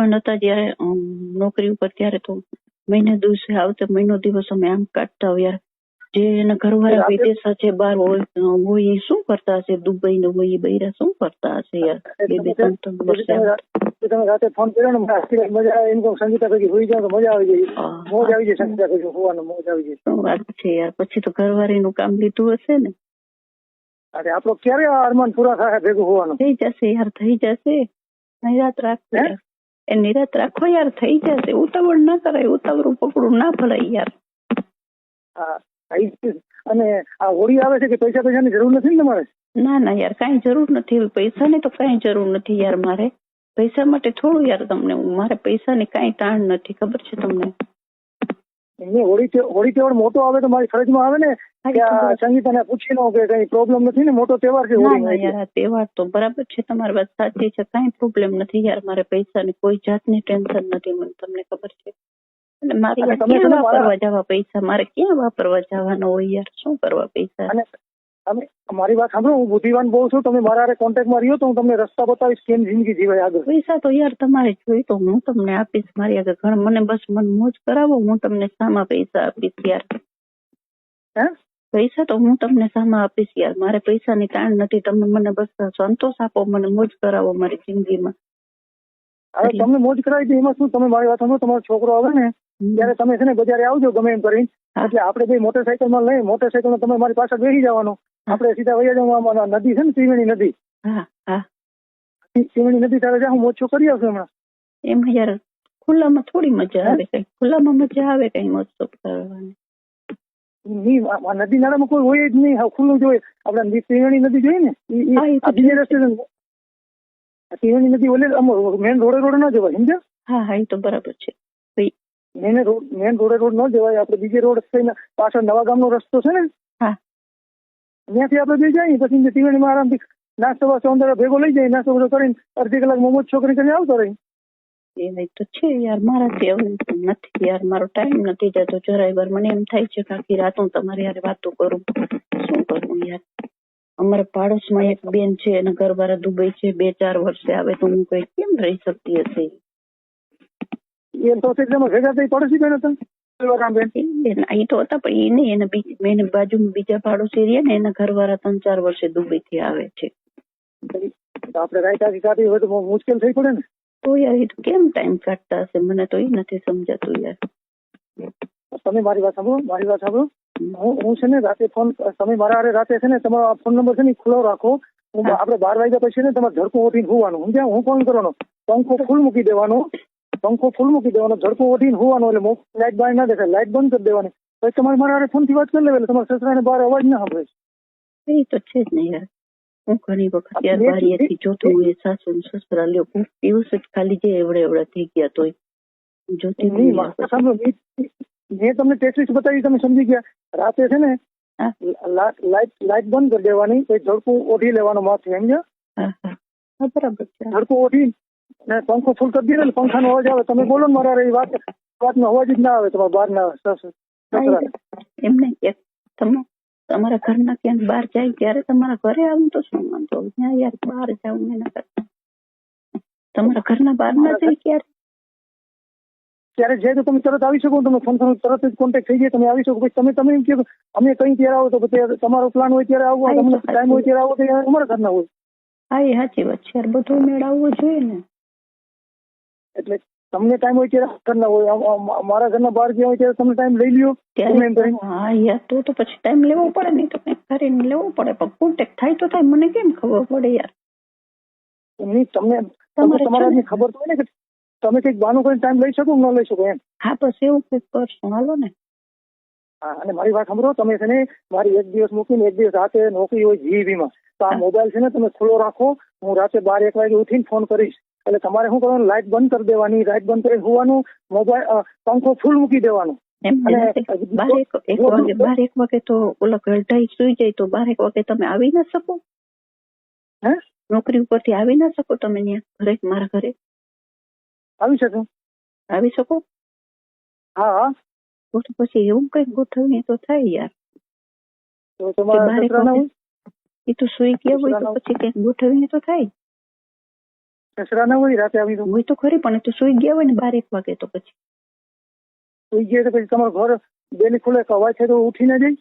Husband હતા જ્યારે નોકરી ઉપર ત્યારે તો મહિને દિવસે આવતે મહિનો દિવસ અમે આમ કાઢતા હોય જે એના ઘરવાળા વિદેશ છે બાર હોય હોય એ શું કરતા હશે? દુબઈ ને હોય એ બૈરા શું કરતા હશે યાર? એ બે ત્રણ ત્રણ વર્ષે તમે રાતે ફોન કર્યો ને મજા આવે એમ કહું સંગીતા પછી હોઈ જાવ તો મજા આવી જાય. મોજ આવી જાય સંગીતા પછી હોવાનું મોજ આવી જાય. શું વાત છે યાર? પછી તો ઘરવાળી નું કામ લીધું હશે ને? અરે આપણો ક્યારે આ અરમાન પૂરા થાય ભેગું હોવાનું? થઈ જશે યાર થઈ જશે. નહીં રાત હે? એ નિરાત રાખો યાર થઈ જશે. ઉતાવળ ના કરાય ઉતાવળું પકડું ના ભરાય યાર. હા. અને આ હોળી આવે છે કે પૈસા પૈસાની જરૂર નથી ને તમારે? ના ના યાર કાંઈ જરૂર નથી. પૈસા પૈસાની તો કાંઈ જરૂર નથી યાર મારે. પૈસા માટે થોડું યાર તમને મારે પૈસાની કાંઈ તાણ નથી. ખબર છે તમને? હોળી હોળી તહેવાર મોટો આવે તો મારી ફરજમાં આવે ને કે આ સંગીતાને પૂછી લો કે કઈ પ્રોબ્લેમ નથી ને? મોટો તહેવાર છે ના ના હોળી યાર આ તહેવાર તો બરાબર છે તમારી વાત સાચી છે. કઈ પ્રોબ્લેમ નથી યાર મારે પૈસાની કોઈ જાતની ટેન્શન નથી મને તમને ખબર છે. મારે ક્યાં વાપરવા જવા પૈસા? મારે ક્યાં વાપરવા જવાનો હોય યાર? શું કરવા પૈસા? તમે મારી વાત સાંભળો હું બુદ્ધિવાન બહુ છું તમે મારા કોન્ટેક્ટમાં રહ્યો તો હું તમને રસ્તા બતાવીશ કેમ જિંદગી જીવાય આગળ. પૈસા તો યાર તમારે જોઈ તો હું તમને આપીશ મારી આગળ ઘણ મને બસ મન મોજ કરાવો હું તમને સામા પૈસા આપીશ યાર. હે? પૈસા તો હું તમને સામા આપીશ યાર મારે પૈસાની તાણ નથી તમે મને બસ સંતોષ આપો મને મોજ કરાવો મારી જિંદગીમાં. હવે તમને મોજ કરાવી દે એમાં શું તમે મારી વાત સાંભળો તમારો છોકરો આવે ને ત્યારે તમે છે ને બજારે આવજો ગમે એમ કરીને. એટલે આપણે બે મોટરસાયકલમાં લઈ મોટરસાયકલમાં તમે મારી પાછળ બેસી જવાનું. આપણે સીધા વૈયા નદી છે ને ત્રિવેણી નદી. હા હા. ત્રિવેણી નદી તારે જ્યાં હું કરી આવશું હમણાં. એમ યાર ખુલ્લામાં થોડી મજા આવે કઈ. ખુલ્લામાં મજા આવે કઈ મોજ કરવાની. નદી નાળામાં કોઈ હોય જ નહીં. ખુલ્લું જોઈએ આપણે ની ત્રિવેણી નદી જોઈએ ને? બીજે ને. ત્રિવેણી નદી ઓલે મેન રોડે રોડ ન જવાય સમજ્યા? હા હા એ તો બરાબર છે. મેન રોડ મેન રોડે રોડ ન જવાય. આપણે બીજે રોડ થઈને પાછળ નવા ગામનો રસ્તો છે ને? હા. ત્યાંથી આપણે બે જઈએ પછી ત્રિવેણીમાં આરામથી નાસ્તો વાસ્તો અંદર ભેગો લઈ જાય નાસ્તો બધો કરીને અડધી કલાક મોમો છોકરી કરીને આવતો રહી એ તો છે યાર મારાથી હવે નથી યાર મારો ટાઈમ નથી જતો. જરાય વાર મને એમ થાય છે કે આખી રાત હું તમારી યાર વાતો કરું. શું કરું યાર? અમારા પાડોશમાં એક બેન છે એના ઘરવાળા દુબઈ છે બે ચાર વર્ષે આવે તો હું કઈ કેમ રહી શકતી હશે? એ તો ભેગા થઈ પડોશી બેન હતા બેન તો હતા પણ એને એને એના બાજુમાં બીજા પાડોશી રહ્યા ને એના ઘરવાળા ત્રણ ચાર વર્ષે દુબઈ થી આવે છે. આપણે રાયતાથી કાઢી હોય તો મુશ્કેલ થઈ પડે ને? તો યાર એ તો કેમ ટાઈમ કાઢતા હશે? મને તો એ નથી સમજાતું યાર. તમે મારી વાત સાંભળો મારી વાત સાંભળો. હું હું છે ને રાતે ફોન તમે મારા હારે રાતે છે ને તમારો ફોન નંબર છે ને ખુલ્લો રાખો. હું. આપણે બાર વાગ્યા પછી ને તમારે ધડકો ઓઢીને હોવાનું. સમજ્યા? હું ફોન કરવાનો. પંખો ફૂલ મૂકી દેવાનો. પંખો ફૂલ મૂકી દેવાનો ધડકો ઓઢીને હોવાનો એટલે લાઇટ બહાર ના દેખાય. લાઇટ બંધ કરી દેવાની. પછી તમારે મારા હારે ફોનથી વાત કરી લેવી એટલે તમારા સસરાને બહાર અવાજ ના સાંભળે. એ તો છે જ ને યાર. હું ઘણી વખત યાર બારીએથી જોતું હોય સાસુ સસરા લ્યો દિવસ જ ખાલી જે એવડે એવડા થઈ ગયા તોય. જોતી સાંભળો મેં- તમને ટેક્સ બતાવી તમે સમજી ગયા. રાતે છે ને લાઈટ લાઈટ બંધ કરી દેવાની પછી ઝડપું ઓઢી લેવાનું માથે એમ હા હા. હા બરાબર છે. ધડકો ઓઢી ને પંખો ફૂલ કરી દીધો એટલે પંખાનો અવાજ આવે. તમે બોલો ને મારા એ વાત વાતનો અવાજ જ ના આવે તમારે બહાર ના સસરાને. એમ નહીં કે તમે તમારા ઘરના ક્યાંક બહાર જાય ત્યારે તમારા ઘરે આવું તો શું વાંધો? ત્યાં યાર બહાર જવું એના કરતા. તમારા ઘરના બહાર ના જાય ક્યારે? ત્યારે જાય તો તમે તરત આવી શકો તમે ફોન કરો તરત જ કોન્ટેક્ટ થઈ જાય તમે આવી શકો. પછી તમે તમે એમ કે અમે કઈ ત્યારે આવો તો પછી તમારો પ્લાન હોય ત્યારે આવવો હા, તમને ટાઈમ હોય ત્યારે આવો તો અમારા ઘરના હોય. હા એ સાચી વાત છે. બધું મેળવવું જોઈએ ને. એટલે તમને ટાઈમ હોય ત્યારે ઘરના હોય. મારા ઘરના બહાર ગયા હોય ત્યારે તમે ટાઈમ લઈ લ્યો. ત્યારે હા યાર તો તો પછી ટાઈમ લેવો પડે નહીં તો કંઈક કરીને લેવો પડે. પણ કોન્ટેક્ટ થાય તો થાય. મને કેમ ખબર પડે યાર? નહીં તમને તમારે ખબર તો હોય ને કે તમે કંઈક બાનું કરીને ટાઈમ લઈ શકો ન લઈ શકો એમ? હા બસ એવું કંઈક કરશું. હાલો ને. હા અને મારી વાત સાંભળો. તમે છે ને મારી એક દિવસ મૂકીને એક દિવસ રાતે નોકરી હોય જીવીમાં તો આ મોબાઈલ છે ને તમે ખુલ્લો રાખો. હું રાતે બાર એક વાગે ઉઠીને ફોન કરીશ. એટલે તમારે શું કરવાનું? લાઇટ બંધ કરી દેવાની. લાઇટ બંધ કરી હોવાનું. મોબાઈલ પંખો ફૂલ મૂકી દેવાનો. એક વાગે બાર એક વાગે તો ઓલા ગઢાઈ સુઈ જાય તો બાર એક વાગે તમે આવી ના શકો? હે? નોકરી ઉપરથી આવી ના શકો તમે ત્યાં ઘરે મારા ઘરે? આવી શકો. આવી શકો? હા. તો પછી એવું કંઈક ગોઠવણી તો થાય યાર. તો તમારા એ તો સુઈ ગયા હોય તો પછી કંઈક ગોઠવણી તો થાય. સસરા ના હોય રાતે આવી તો હોય તો ખરી પણ તો સુઈ ગયા હોય ને બાર એક વાગે તો પછી. સુઈ ગયા તો પછી તમારું ઘર બેલી ખુલે અવાજ છે તો ઉઠી ના જાય?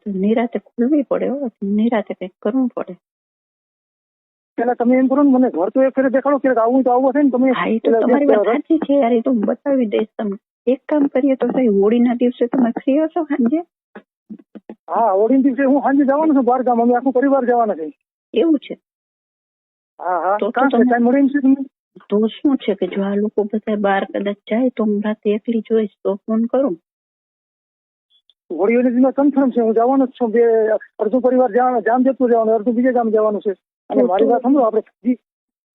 તો નિરાતે ખુલવી પડે હો નિરાતે કંઈક કરવું પડે. પેલા તમે એમ કરો ને મને ઘર તો એક ફેરે દેખાડો કે આવું તો આવું હશે ને તમે. હા તો તમારી વાત સાચી છે યાર એ તો હું બતાવી દઈશ તમને. એક કામ કરીએ તો સાહેબ હોળીના દિવસે તમે ફ્રી હશો સાંજે? હા હોળીના દિવસે હું સાંજે જવાનું છું બહાર ગામ અમે આખું પરિવાર જવાના છે. એવું છે? તો તો શું છે કે જો આ લોકો બધા બહાર કદાચ જાય તો હું રાતે એકલી જોઈશ તો ફોન કરું? હોળીઓની દિવસ કન્ફર્મ છે હું જવાનો જ છું બે અડધું પરિવાર જવાનું જતું જવાનું અડધું બીજે ગામ જવાનું છે. અને મારી વાત સમજો આપણે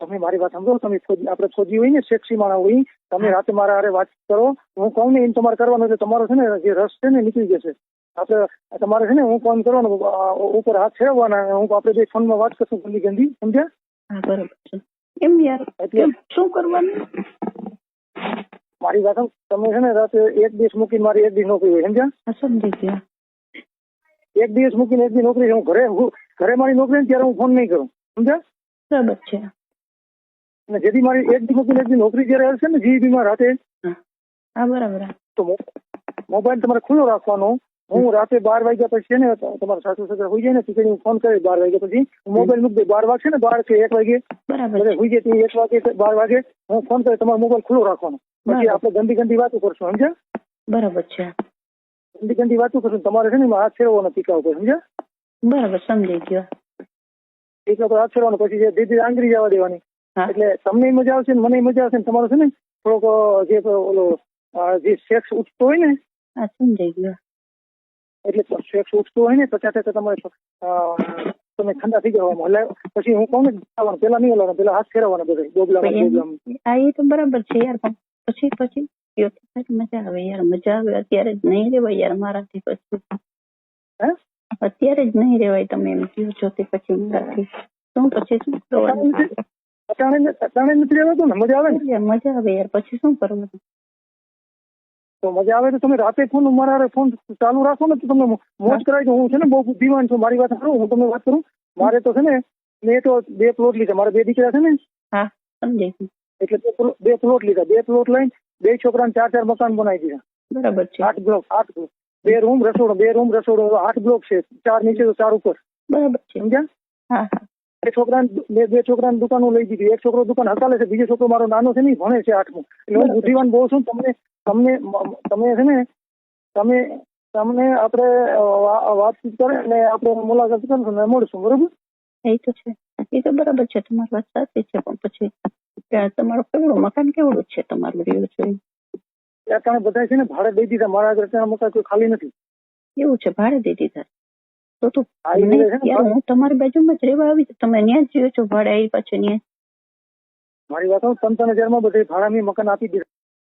તમે મારી વાત સમજો તમે આપણે ફોજી હોય ને સેક્સી માણા હોય તમે રાતે મારા હારે વાત કરો હું કહું ને એમ તમારે કરવાનું એટલે તમારો છે ને જે રસ છે ને નીકળી જશે. આપણે તમારે છે ને હું ફોન કરવાનો ઉપર હાથ ફેરવવાના હું આપણે જે ફોનમાં વાત કરશું ગંદી ગંદી સમજ્યા? હા બરોબર છે. એમ યાર? એટલે- શું કરવાનું? મારી વાત તમે છે ને રાતે એક દિવસ મૂકીને મારી એક દિવસ નોકરી હોય સમજ્યા? સમજી ગયા. એક દિવસ મૂકીને એક દિવસ નોકરી હું ઘરે ઘરે મારી નોકરી ને ત્યારે હું ફોન નહીં કરું સમજ્યા? બરાબર છે. અને જેથી મારી એક દિવસ મૂકીને એક દિવસ નોકરી જયારે હશે ને જીબી માં રાતે હા બરાબર. તો મોબાઈલ તમારે ખુલ્લો રાખવાનો. હું રાતે બાર વાગ્યા પછી છે ને તમારા સાસુ સસરા હોઈ જાય ને પછી હું ફોન કરી બાર વાગ્યા પછી. હું મોબાઈલ મૂકી દઈ બાર વાગશે ને બાર કે એક વાગે. બરાબર. એટલે છે હોઈ જાય ત્યાં એક વાગે કે બાર વાગે. હું ફોન કરી તમારો મોબાઈલ ખુલ્લો રાખવાનો. પછી બરાબર. આપણે ગંદી ગંદી વાતો કરશું સમજ્યા? બરાબર છે. ગંદી ગંદી વાતો કરશું તમારે છે ને એમાં હાથ ફેરવવાનો ટીકા ઉપર સમજ્યા? બરાબર સમજી ગયો. ટીકા ઉપર હાથ ફેરવાનો પછી જે ધીરે ધીરે આંગળી જવા દેવાની. હા. એટલે તમને મજા આવશે ને મને મજા આવશે ને તમારો છે ને થોડોક અ, જે ઓલો અ, જે સેક્સ ઉઠતો હોય ને હા સમજાઈ ગયો. એટલે સેક્સ ઉઠતું હોય ને પચાસ ટકા તમારે તમે ઠંડા થઈ જવામાં એટલે પછી હું કહું ને જવાનું પેલા નહીં હલાવવાનું પેલા હાથ ફેરવવાનો બધા ડોબલામાં હા એ તો બરાબર છે યાર પણ પછી પછી મજા આવે યાર મજા આવે અત્યારે જ નહીં રેવાય યાર મારાથી પછી. હે? અત્યારે જ નહીં રેવાય તમે એમ કહો છો તે પછી મારાથી. શું પછી શું કરવાનું? અટાણે નથી રહેવાતું ને મજા આવે ને? મજા આવે યાર પછી શું કરવાનું? તો મજા આવે તો તમે રાતે ફોન મારા હારે ફોન ચાલુ રાખો ને તો તમને મોજ કરાવી હું છે ને બહુ બુદ્ધિમાન છું મારી વાત કરું હું તમને વાત કરું. મારે તો છે ને મેં તો બે પ્લોટ લીધા મારા બે દીકરા છે ને. હા એટલે બે પ્લોટ લીધા બે પ્લોટ લઈને બે છોકરાને ચાર ચાર મકાન બનાવી દીધા. બરાબર છે. આઠ બ્લોક આઠ બ્લોક બે રૂમ રસોડો બે રૂમ રસોડો આઠ બ્લોક છે ચાર નીચે તો ચાર ઉપર. બરાબર છે. સમજ્યા? હા બે છોકરાને બે બે છોકરાની દુકાનો લઈ દીધી. એક છોકરો દુકાન હકાલે છે બીજો છોકરો મારો નાનો છે ને ભણે છે આઠમું. એટલે હું બુદ્ધિવાન બહુ છું તમને તમને તમે છે ને તમે તમને આપણે વાતચીત કરે અને આપણે મુલાકાત કરશું ને મળશું બરોબર? એ તો છે. એ તો બરાબર છે તમારી વાત સાચી છે પણ પછી તમારું કેવડું મકાન કેવડું છે તમારું રહ્યું છે? ત્યાં બધા છે ને ભાડે દઈ દીધા મારા આગળ ત્યાં મકાન કોઈ ખાલી નથી. એવું છે ભાડે દઈ દીધા? તો તો હા, ને તમારી બાજુમાં જ રહેવા આવી તમે ત્યાં જ રહ્યો છો ભાડે આવી પાછું ત્યાં મારી વાત ત્રણ ત્રણ હજારમાં બધે ભાડાની મકાન આપી દીધા.